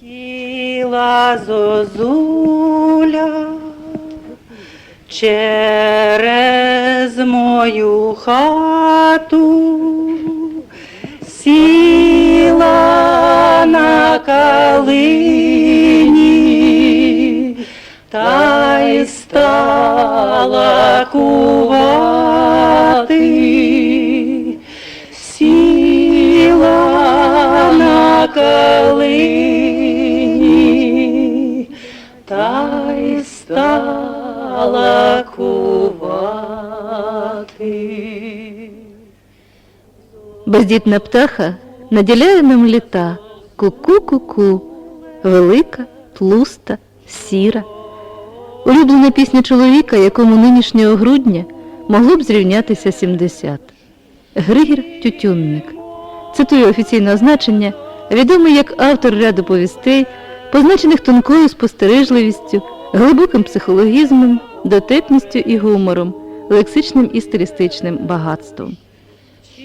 Тіла зозуля через мою хату сіла на калині та й стала кувати. Калині та й стала кувати. Бездітна птаха наділяє нам літа. Ку-ку-ку-ку. Велика, тлуста, сіра. Улюблена пісня чоловіка, якому нинішнього грудня могло б зрівнятися 70. Григір Тютюнник. Цитую офіційне означення, відомий як автор ряду повістей, позначених тонкою спостережливістю, глибоким психологізмом, дотепністю і гумором, лексичним і стилістичним багатством.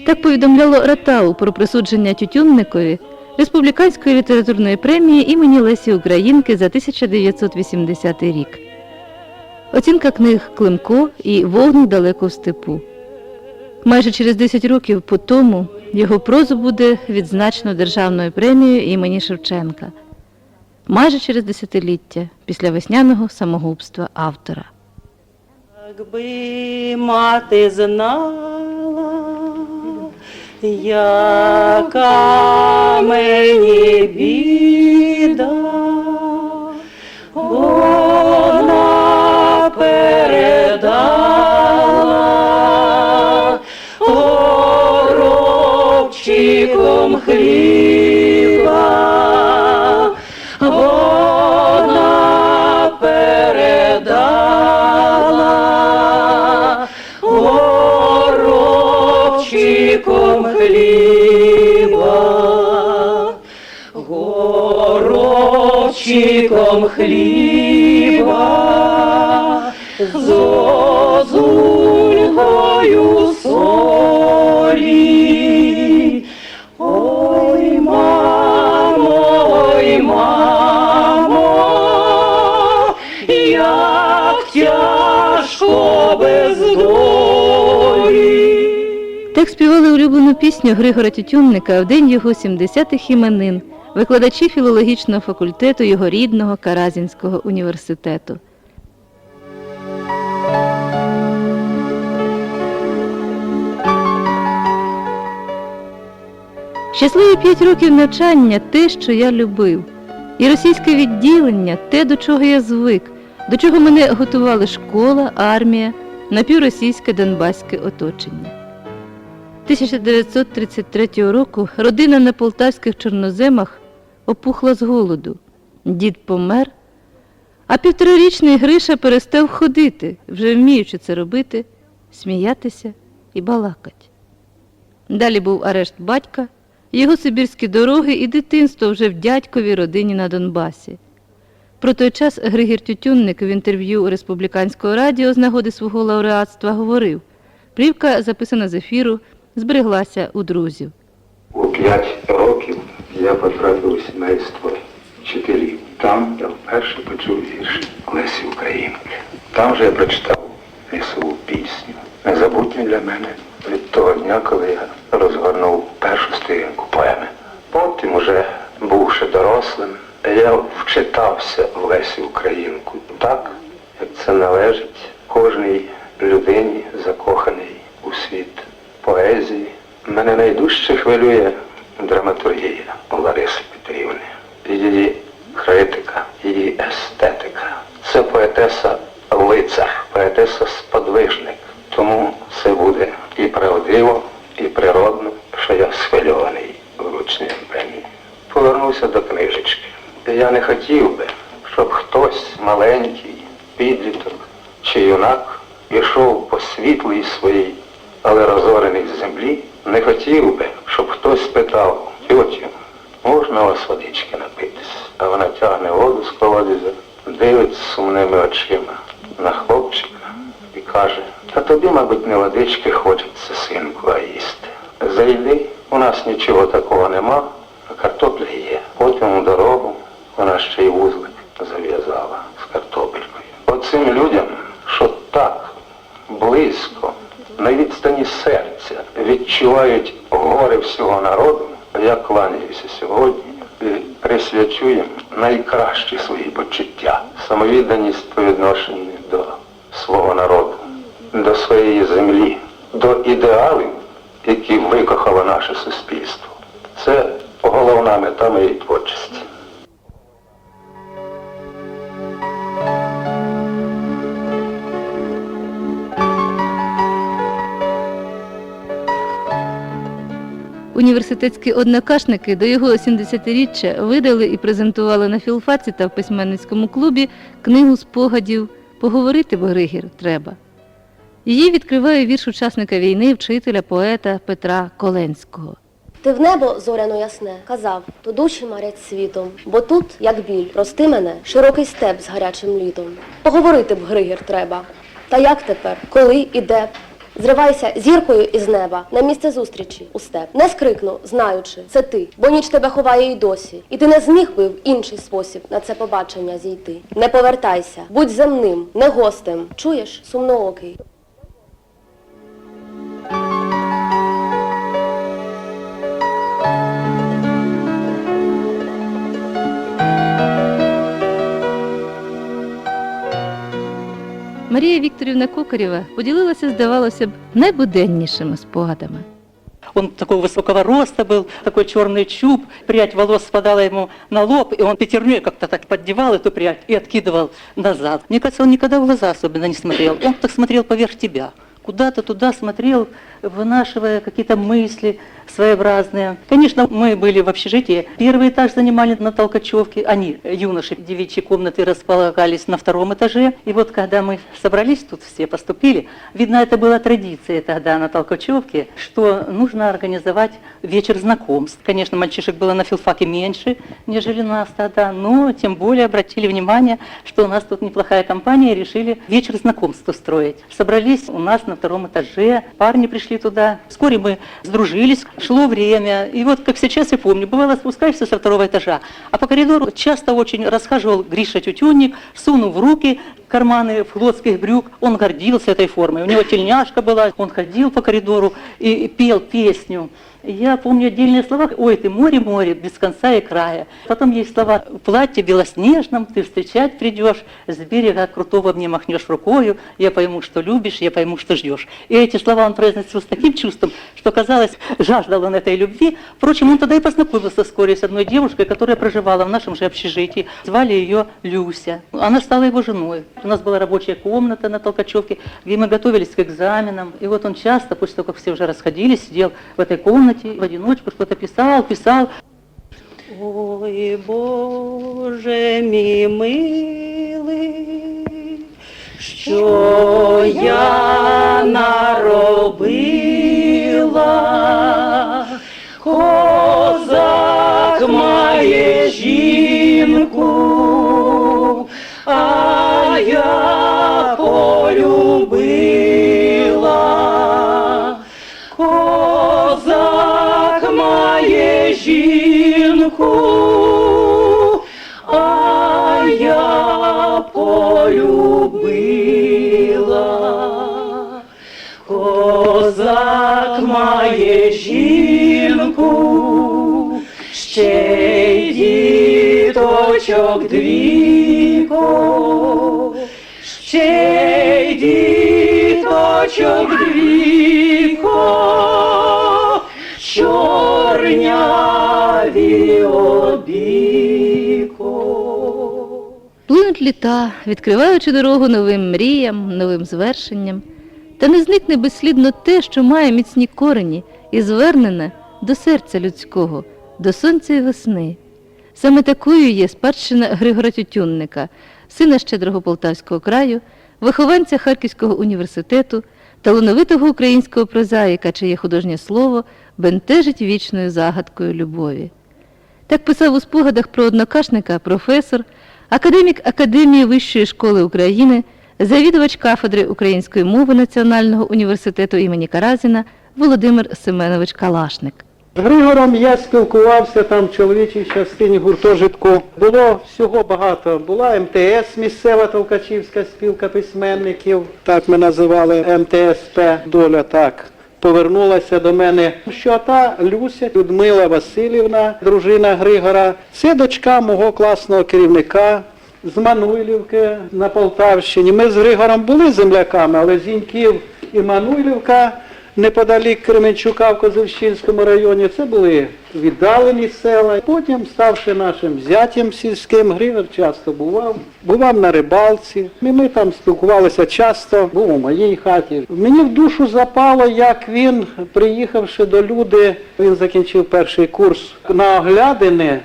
Так повідомляло Ратау про присудження Тютюнникові Республіканської літературної премії імені Лесі Українки за 1980 рік. Оцінка книг Климко і Вогник далеко в степу. Майже через 10 років по тому його прозу буде відзначено державною премією імені Шевченка. Майже через десятиліття після весняного самогубства автора. Якби мати знала, яка мені біда, вона передала горобчиком хліба, горобчиком хліба, зозулькою солі. Ой, мамо, ой, мамо, як тяжко без долі. Так співали улюблену пісню Григора Тютюнника в день його 70-х іменин, викладачі філологічного факультету його рідного Каразінського університету. Щасливі п'ять років навчання те, що я любив, і російське відділення те, до чого я звик, до чого мене готували школа, армія, напівросійське донбаське оточення. 1933 року родина на полтавських чорноземах опухла з голоду. Дід помер, а півторарічний Гриша перестав ходити, вже вміючи це робити, сміятися і балакать. Далі був арешт батька, його сибірські дороги і дитинство вже в дядьковій родині на Донбасі. Про той час Григір Тютюнник в інтерв'ю Республіканського радіо з нагоди свого лауреатства говорив: плівка, записана з ефіру, збереглася у друзів. У п'ять років я потрапив у сімейство вчителів. Там я вперше почув вірш Лесі Українки. Там же я прочитав лісову пісню. Незабутню для мене від того дня, коли я розгорнув першу сторінку поеми. Потім, уже бувши дорослим, я вчитався в Лесі Українку так, як це належить кожній людині, закоханій у світ поезії. Мене найдужче хвилює драматургія Лариси Петрівни, її критика, її естетика. Це поетеса лицар, поетеса сподвижник. Тому це буде і правдиво, і природно, що я схвильований врученням премії. Повернуся до книжечки. Я не хотів би, щоб хтось маленький, підліток чи юнак ішов по світлій своїй, але розорений з землі, не хотів би, щоб хтось спитав, тьотю, можна у вас водички напитись? А вона тягне воду з колодязя, дивиться сумними очима на хлопчика і каже, та тобі, мабуть, не водички хочеться, синку, а їсти. Зайди, у нас нічого такого нема, а картопля є. Потім у дорогу Вона ще й вузлик зав'язала з картопелькою. Оцим людям, що так близько, на відстані серця відчувають горе всього народу, я кланяюся сьогодні і присвячу їм найкращі свої почуття, самовідданість по відношенню до свого народу, до своєї землі, до ідеалів, які викохало наше суспільство. Це головна мета моєї творчості. Університетські однокашники до його 70-річчя видали і презентували на філфаці та в письменницькому клубі книгу спогадів Поговорити бо Григір треба. Її відкриває вірш учасника війни, вчителя, поета Петра Коленського. Ти в небо зоряно ясне казав, то душі марять світом, бо тут, як біль, прости мене, широкий степ з гарячим літом. Поговорити б, Григір, треба. Та як тепер, коли і де? Зривайся зіркою із неба на місце зустрічі у степ. Не скрикну, знаючи, це ти, бо ніч тебе ховає й досі. І ти не зміг би в інший спосіб на це побачення зійти. Не повертайся, будь земним, не гостем. Чуєш, сумноокий. Марія Вікторівна Кокарєва поділилася, здавалося б, найбуденнішими спогадами. Он такого высокого роста был, такой черный чуб, прядь волос спадала ему на лоб, и он пятерней как-то так поддевал эту прядь и откидывал назад. Мне кажется, он никогда в глаза особенно не смотрел. Он так смотрел поверх тебя. Куда-то туда смотрел, вынашивая какие-то мысли своеобразные. Конечно, мы были в общежитии. Первый этаж занимали на Толкачевке. Они, юноши, девичьи комнаты располагались на втором этаже. И вот когда мы собрались тут все, поступили, видно, это была традиция тогда на Толкачевке, что нужно организовать вечер знакомств. Конечно, мальчишек было на филфаке меньше, нежели нас тогда, но тем более обратили внимание, что у нас тут неплохая компания, и решили вечер знакомств устроить. Собрались у нас на втором этаже, парни пришли туда. Вскоре мы сдружились, шло время. И вот, как сейчас я помню, бывало, спускаешься со второго этажа, а по коридору часто очень расхаживал Гриша Тютюнник, сунув в руки карманы флотских брюк. Он гордился этой формой. У него тельняшка была, он ходил по коридору и пел песню. Я помню отдельные слова. Ой, ты море, море, без конца и края. Потом есть слова. В платье белоснежном ты встречать придешь, с берега крутого мне махнешь рукою, я пойму, что любишь, я пойму, что ждешь. И эти слова он произносил с таким чувством, что казалось, жаждал он этой любви. Впрочем, он тогда и познакомился вскоре с одной девушкой, которая проживала в нашем же общежитии. Звали ее Люся. Она стала его женой. У нас была рабочая комната на Толкачевке, где мы готовились к экзаменам. И вот он часто, после того, как все уже расходились, сидел в этой комнате, в одиночку что-то писал, писал. Ой, Боже милий, що я наробила, має жінку, ще й діточок двійко, ще й діточок двійко, чорняві обіко. Плинуть літа, відкриваючи дорогу новим мріям, новим звершенням, та не зникне безслідно те, що має міцні корені і звернене до серця людського, до сонця і весни. Саме такою є спадщина Григора Тютюнника, сина щедрого Полтавського краю, вихованця Харківського університету, талановитого українського прозаїка, чиє художнє слово бентежить вічною загадкою любові. Так писав у спогадах про однокашника професор, академік Академії Вищої школи України, завідувач кафедри української мови Національного університету імені Каразіна Володимир Семенович Калашник. З Григором я спілкувався там в чоловічій частині гуртожитку. Було всього багато. Була МТС, місцева Толкачівська спілка письменників, так ми називали МТСП. Доля так. Повернулася до мене, що та Люся Людмила Васильівна, дружина Григора, це дочка мого класного керівника з Мануйлівки на Полтавщині. Ми з Григором були земляками, але Зіньків і Мануйлівка неподалік Кременчука в Козельщинському районі. Це були віддалені села. Потім, ставши нашим зятям сільським, Григор часто бував. Бував на рибалці. І ми там спілкувалися часто, був у моїй хаті. Мені в душу запало, як він, приїхавши до люди, він закінчив перший курс на оглядини.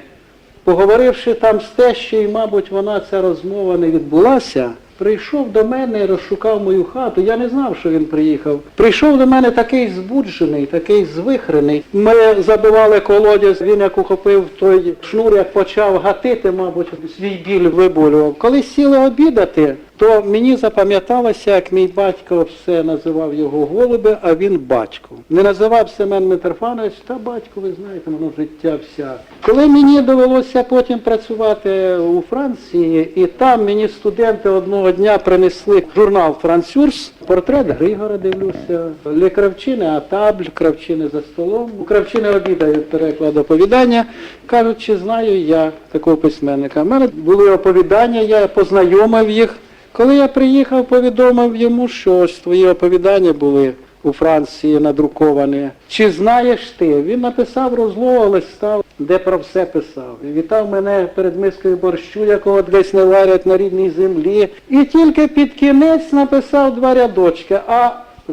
Поговоривши там з тещою, мабуть, вона ця розмова не відбулася. Прийшов до мене, розшукав мою хату. Я не знав, що він приїхав. Прийшов до мене такий збуджений, такий звихрений. Ми забивали колодязь, він як ухопив той шнур, як почав гатити, мабуть, свій біль виболював. Коли сіли обідати, то мені запам'яталося, як мій батько все називав його голуби, а він батько. Не називав Семен Митрофанович, та батько, ви знаєте, воно життя вся. Коли мені довелося потім працювати у Франції, і там мені студенти одного дня принесли журнал Францюрс, портрет Григора дивлюся, Ле Кравчини Атабль, Кравчини за столом. У Кравчини обідають переклад оповідання. Кажуть, чи знаю я такого письменника. У мене були оповідання, я познайомив їх. Коли я приїхав, повідомив йому, що ось твої оповідання були у Франції надруковані. Чи знаєш ти? Він написав розлогого листа, де про все писав. Вітав мене перед мискою борщу, якого десь не варять на рідній землі. І тільки під кінець написав два рядочки. А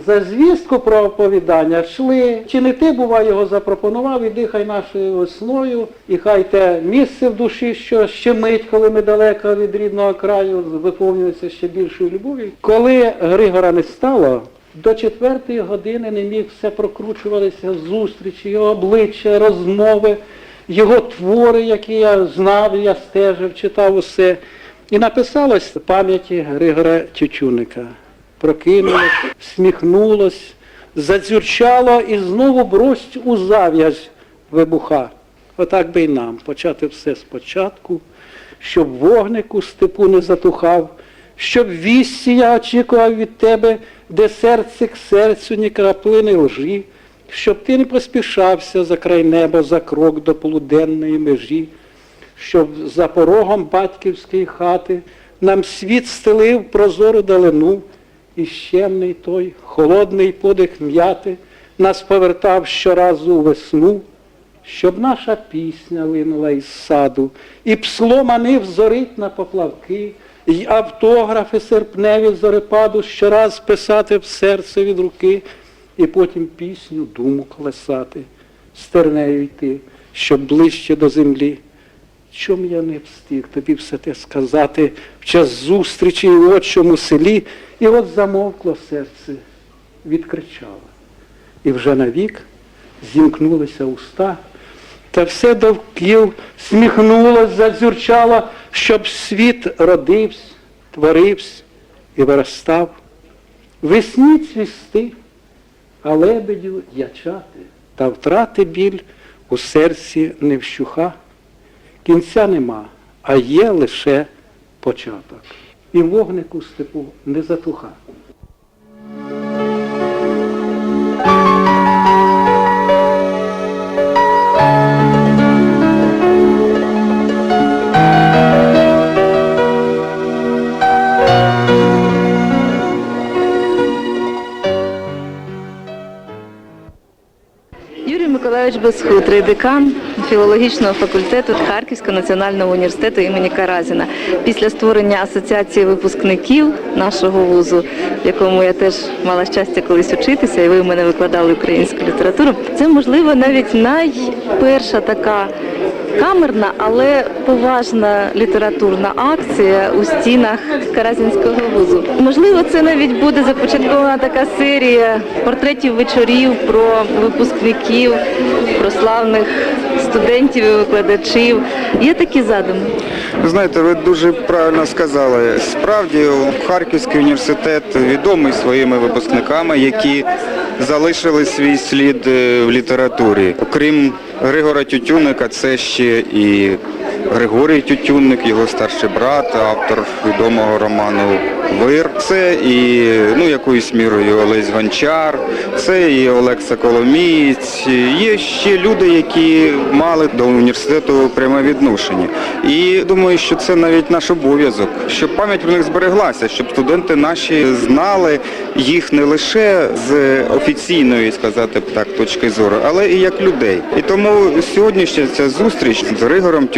за звістку про оповідання йшли. Чи не ти, бува, його запропонував, іди хай нашою весною, і хай те місце в душі, що щемить, коли ми далеко від рідного краю, виповнюється ще більшою любов'ю. Коли Григора не стало, до четвертої години не міг все прокручувалися зустрічі, його обличчя, розмови, його твори, які я знав, я стежив, читав усе. І написалось в пам'яті Григора Тютюника прокинулось, всміхнулось, задзюрчало і знову брость у зав'язь вибуха. Отак би й нам почати все спочатку, щоб вогник у степу не затухав, щоб вісті я очікував від тебе, де серце к серцю ні краплини лжі, щоб ти не поспішався за край неба, за крок до полуденної межі, щоб за порогом батьківської хати нам світ стелив прозору далину, і щемний той холодний подих м'яти нас повертав щоразу у весну, щоб наша пісня линула із саду, і псло манив зорить на поплавки, і автографи серпневі зорепаду щораз писати в серце від руки, і потім пісню думу колесати, стернею йти, щоб ближче до землі. Чом я не встиг тобі все те сказати в час зустрічі в отчому селі, і от замовкло серце, відкричало. І вже навік зімкнулися уста, та все довкіл сміхнулось, задзюрчало, щоб світ родився, творився і виростав. Весні цвісти, а лебедю ячати, та втрати біль у серці не вщуха. Кінця нема, а є лише початок. І вогник у степу не затуха. Юрій Миколайович Безхутрий, декан філологічного факультету Харківського національного університету імені Каразіна. Після створення асоціації випускників нашого вузу, в якому я теж мала щастя колись учитися, і ви в мене викладали українську літературу. Це можливо навіть найперша така камерна, але поважна літературна акція у стінах Каразінського вузу. Можливо, це навіть буде започаткована така серія портретів вечорів про випускників, про славних студентів і викладачів. Є такі задуми? Знаєте, ви дуже правильно сказали. Справді Харківський університет відомий своїми випускниками, які залишили свій слід е, в літературі. Окрім Григора Тютюника, це ще і Григорій Тютюнник, його старший брат, автор відомого роману Вир. Це і ну якоюсь мірою Олесь Гончар, це і Олекса Коломієць. Є ще люди, які мали до університету пряме відношення. І думаю, що це навіть наш обов'язок, щоб пам'ять про них збереглася, щоб студенти наші знали їх не лише з офіційної, сказати так, точки зору, але і як людей. І тому сьогоднішня ця зустріч з Григором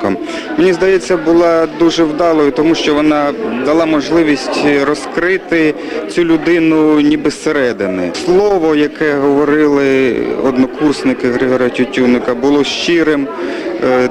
Тютюнником, мені здається, була дуже вдалою, тому що вона дала можливість розкрити цю людину ніби зсередини. Слово, яке говорили однокурсники Григора Тютюника, було щирим,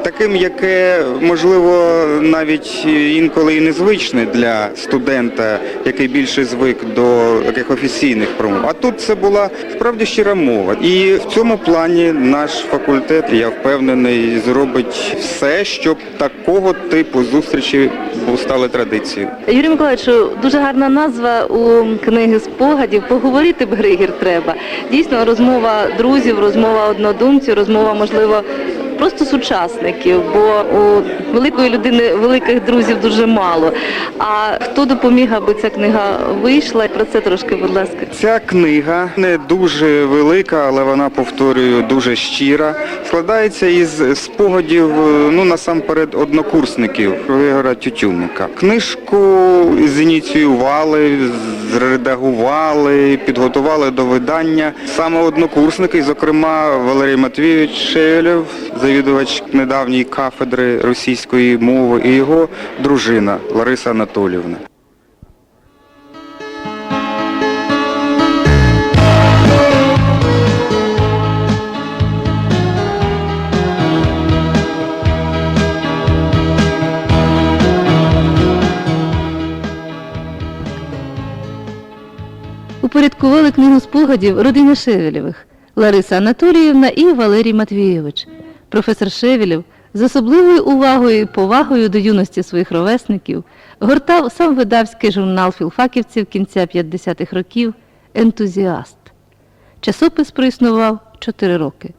таким, яке можливо навіть інколи і незвичне для студента, який більше звик до таких офіційних промов. А тут це була справді щира мова. І в цьому плані наш факультет, я впевнений, зробить все, щоб такого типу зустрічі стали традицією. Юрій Миколаївичу, дуже гарна назва у книги спогадів. Поговорити б Григір треба. Дійсно, розмова друзів, розмова однодумців, розмова, можливо, просто сучасників, бо у великої людини великих друзів дуже мало. А хто допоміг, аби ця книга вийшла? Про це трошки, будь ласка. Ця книга не дуже велика, але вона повторюю дуже щира. Складається із спогадів, е, ну насамперед, однокурсників Григора Тютюнника. Книжку зініціювали, зредагували, підготували до видання саме однокурсники, зокрема Валерій Матвійович Шевелєв, завідувач недавньої кафедри російської мови, і його дружина Лариса Анатоліївна. Упорядкували книгу спогадів родина Шевелєвих Лариса Анатоліївна і Валерій Матвійович. Професор Шевелєв з особливою увагою і повагою до юності своїх ровесників гортав сам видавський журнал філфаківців кінця 50-х років Ентузіаст. Часопис проіснував 4 роки.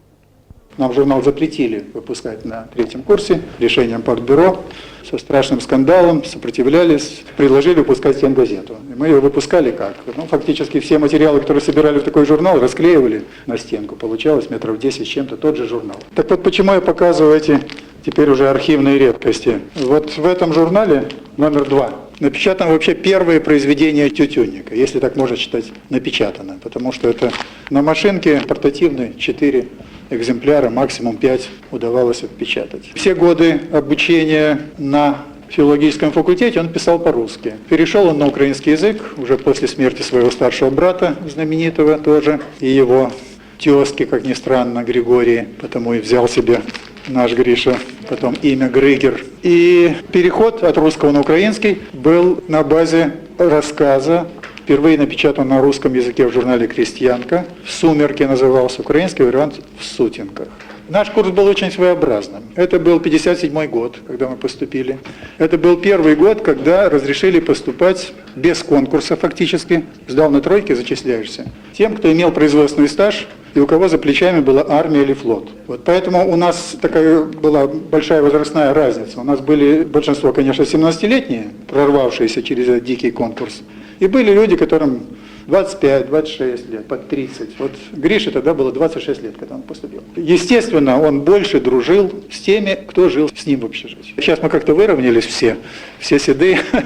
Нам журнал запретили випускати на третьому курсі рішенням Партбюро. Со страшным скандалом сопротивлялись, предложили выпускать стенгазету. И мы ее выпускали как? Ну, фактически все материалы, которые собирали в такой журнал, расклеивали на стенку. Получалось метров 10 с чем-то тот же журнал. Так вот, почему я показываю эти теперь уже архивные редкости? Вот в этом журнале номер два напечатано вообще первые произведения Тютюнника, если так можно считать напечатано, потому что это на машинке портативной 4 экземпляра, максимум 5 удавалось отпечатать. Все годы обучения на филологическом факультете он писал по-русски. Перешел он на украинский язык уже после смерти своего старшего брата, знаменитого тоже, и его тезки, как ни странно, Григорий, потому и взял себе наш Гриша, потом имя Грыгер. И переход от русского на украинский был на базе рассказа, впервые напечатан на русском языке в журнале «Крестьянка». В «Сумерке» назывался, украинский вариант «В сутенках». Наш курс был очень своеобразным. Это был 57 год, когда мы поступили. Это был первый год, когда разрешили поступать без конкурса фактически. Сдал на тройке, зачисляешься. Тем, кто имел производственный стаж и у кого за плечами была армия или флот. Вот поэтому у нас такая была большая возрастная разница. У нас были большинство, конечно, 17-летние, прорвавшиеся через этот дикий конкурс. И были люди, которым 25, 26 лет, под 30. Вот Грише тогда было 26 лет, когда он поступил. Естественно, он больше дружил с теми, кто жил с ним в общежитии. Сейчас мы как-то выровнялись все, все седые.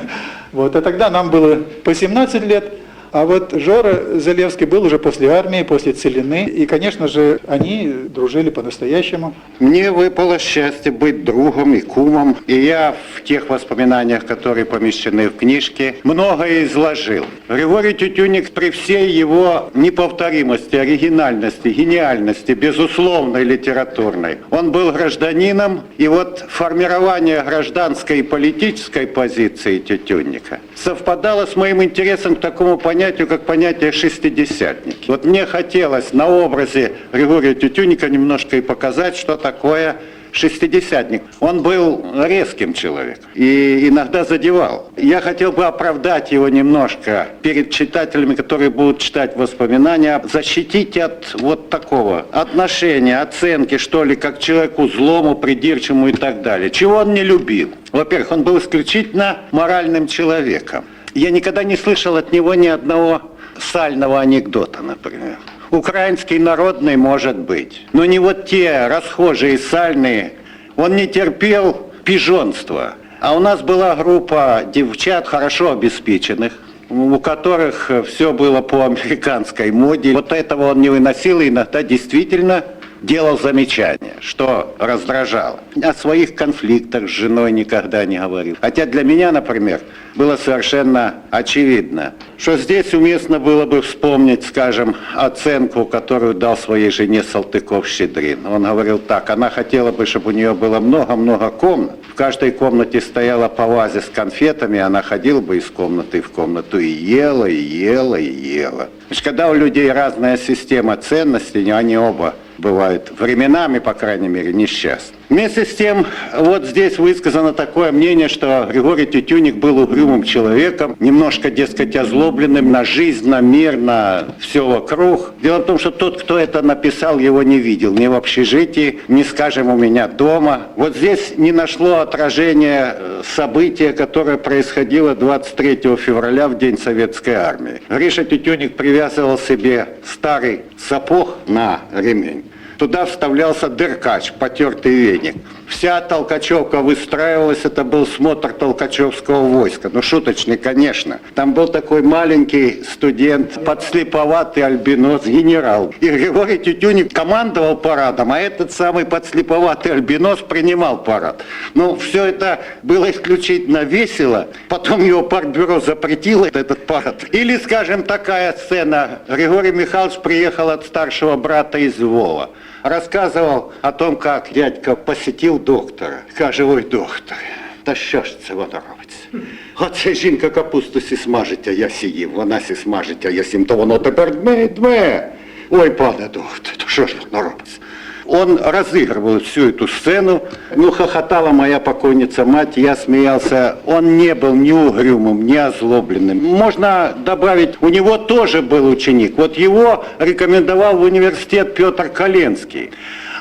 Вот, а тогда нам было по 17 лет, а вот Жора Залевский был уже после армии, после Целины. И, конечно же, они дружили по-настоящему. Мені випало щастя бути другом і кумом, і я в в тех воспоминаниях, которые помещены в книжке, многое изложил. Григорий Тютюник при всей его неповторимости, оригинальности, гениальности, безусловной литературной, он был гражданином, и вот формирование гражданской и политической позиции Тютюнника совпадало с моим интересом к такому понятию, как понятие «шестидесятники». Вот мне хотелось на образе Григория Тютюника немножко и показать, что такое шестидесятник. Он был резким человеком и иногда задевал. Я хотел бы оправдать его немножко перед читателями, которые будут читать воспоминания, защитить от вот такого отношения, оценки, что ли, как человеку злому, придирчивому и так далее. Чего он не любил? Во-первых, он был исключительно моральным человеком. Я никогда не слышал от него ни одного сального анекдота, например. Украинский народный может быть, но не вот те расхожие сальные. Он не терпел пижонства. А у нас была группа девчат хорошо обеспеченных, у которых все было по американской моде. Вот этого он не выносил и иногда действительно делал замечания, что раздражало. О своих конфликтах с женой никогда не говорил. Хотя для меня, например, было совершенно очевидно, что здесь уместно было бы вспомнить, скажем, оценку, которую дал своей жене Салтыков-Щедрин. Он говорил так, она хотела бы, чтобы у нее было много-много комнат. В каждой комнате стояла по вазе с конфетами, она ходила бы из комнаты в комнату и ела, и ела, и ела. Значит, когда у людей разная система ценностей, они оба бывают временами, по крайней мере, несчастны. Вместе с тем, вот здесь высказано такое мнение, что Григорий Тютюник был угрюмым человеком, немножко, дескать, озлобленным на жизнь, на мир, на все вокруг. Дело в том, что тот, кто это написал, его не видел ни в общежитии, ни, скажем, у меня дома. Вот здесь не нашло отражения э, события, которое происходило 23 февраля в День Советской Армии. Гриша Тютюник привязывал себе старый сапог на ремень. Туда вставлялся дыркач, потертый веник. Вся Толкачевка выстраивалась, это был смотр Толкачевского войска. Ну, шуточный, конечно. Там был такой маленький студент, подслеповатый альбинос, генерал. И Григорий Тютюник командовал парадом, а этот самый подслеповатый альбинос принимал парад. Ну, все это было исключительно весело. Потом его партбюро запретило этот парад. Или, скажем, такая сцена. Григорий Михайлович приехал от старшего брата из Львова рассказывал о том, как дядька посетил доктора. Каже, ой, доктор, та що ж це воно робиться? Оце жінка капусту сі смажить, а я сіїв, вона сі смажить, а я сім, то воно тепер дме, дме. Ой, пане доктор, то що ж воно робиться? Он разыгрывал всю эту сцену. Ну, хохотала моя покойница мать, я смеялся. Он не был ни угрюмым, ни озлобленным. Можно добавить, у него тоже был ученик. Вот его рекомендовал в университет Петр Коленский.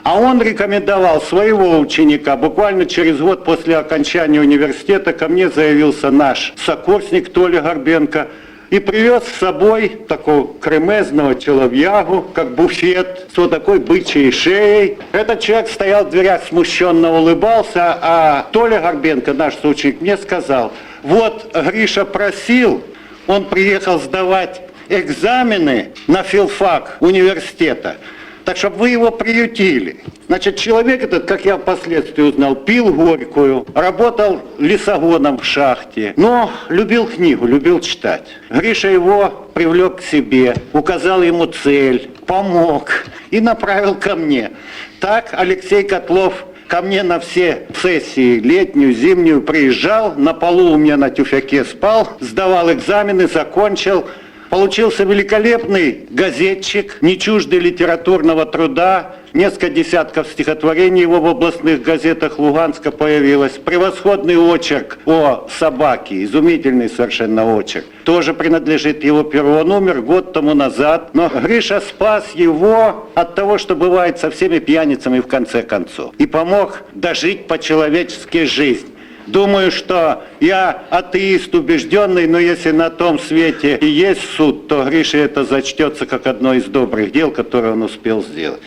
А он рекомендовал своего ученика. Буквально через год после окончания университета ко мне заявился наш сокурсник Толя Горбенко и привез с собой такого кремезного человягу, как буфет, с вот такой бычьей шеей. Этот человек стоял в дверях, смущенно улыбался, а Толя Горбенко, наш соученик, мне сказал, вот Гриша просил, он приехал сдавать экзамены на филфак университета, Так чтобы вы его приютили. Значит, человек этот, как я впоследствии узнал, пил горькую, работал лесогоном в шахте, но любил книгу, любил читать. Гриша его привлек к себе, указал ему цель, помог и направил ко мне. Так Алексей Котлов ко мне на все сессии, летнюю, зимнюю, приезжал, на полу у меня на тюфяке спал, сдавал экзамены, закончил, Получился великолепный газетчик, не чуждый литературного труда. Несколько десятков стихотворений его в областных газетах Луганска появилось. Превосходный очерк о собаке, изумительный совершенно очерк. Тоже принадлежит его перу. Он умер год тому назад, но Гриша спас его от того, что бывает со всеми пьяницами в конце концов. И помог дожить по-человечески жизнь. Думаю, что я атеист убежденный, но если на том свете и есть суд, то Грише это зачтется как одно из добрых дел, которое он успел сделать.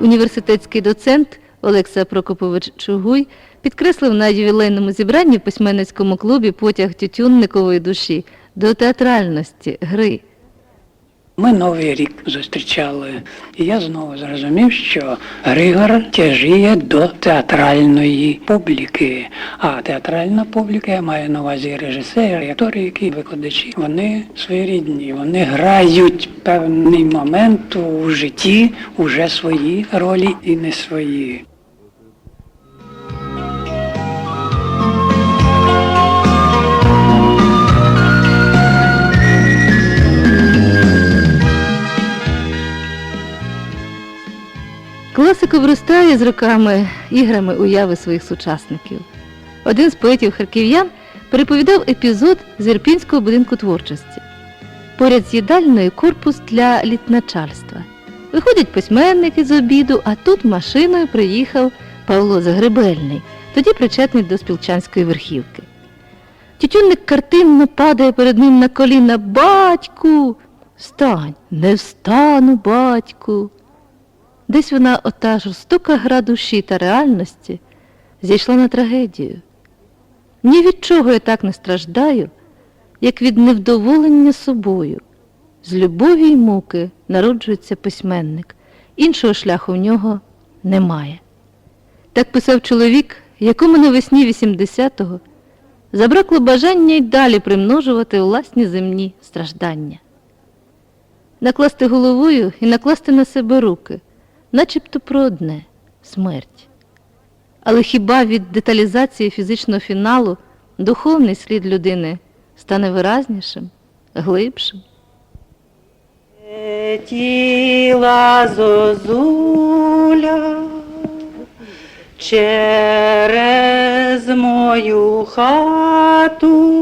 Університетський доцент Олекса Прокопович Чугуй підкреслив на ювілейному зібранні в письменницькому клубі потяг тютюнникової душі до театральності, гри. Ми новий рік зустрічали, і я знову зрозумів, що Григор тяжіє до театральної публіки. А театральна публіка, я маю на увазі режисери, актори, які викладачі, вони своєрідні, вони грають певний момент у житті уже свої ролі і не свої. Класика виростає з роками іграми уяви своїх сучасників. Один з поетів харків'ян переповідав епізод з Ірпінського будинку творчості. Поряд з їдальною корпус для літначальства. Виходять письменники з обіду, а тут машиною приїхав Павло Загребельний, тоді причетний до спілчанської верхівки. Тютюнник картинно падає перед ним на коліна. Батьку! Встань, не встану, батьку. Десь вона ота жорстока гра душі та реальності зійшла на трагедію. Ні від чого я так не страждаю, як від невдоволення собою. З любові й муки народжується письменник, іншого шляху в нього немає. Так писав чоловік, якому навесні 80-го забракло бажання й далі примножувати власні земні страждання. Накласти головою і накласти на себе руки начебто про одне смерть. Але хіба від деталізації фізичного фіналу духовний слід людини стане виразнішим, глибшим? Летіла зозуля через мою хату,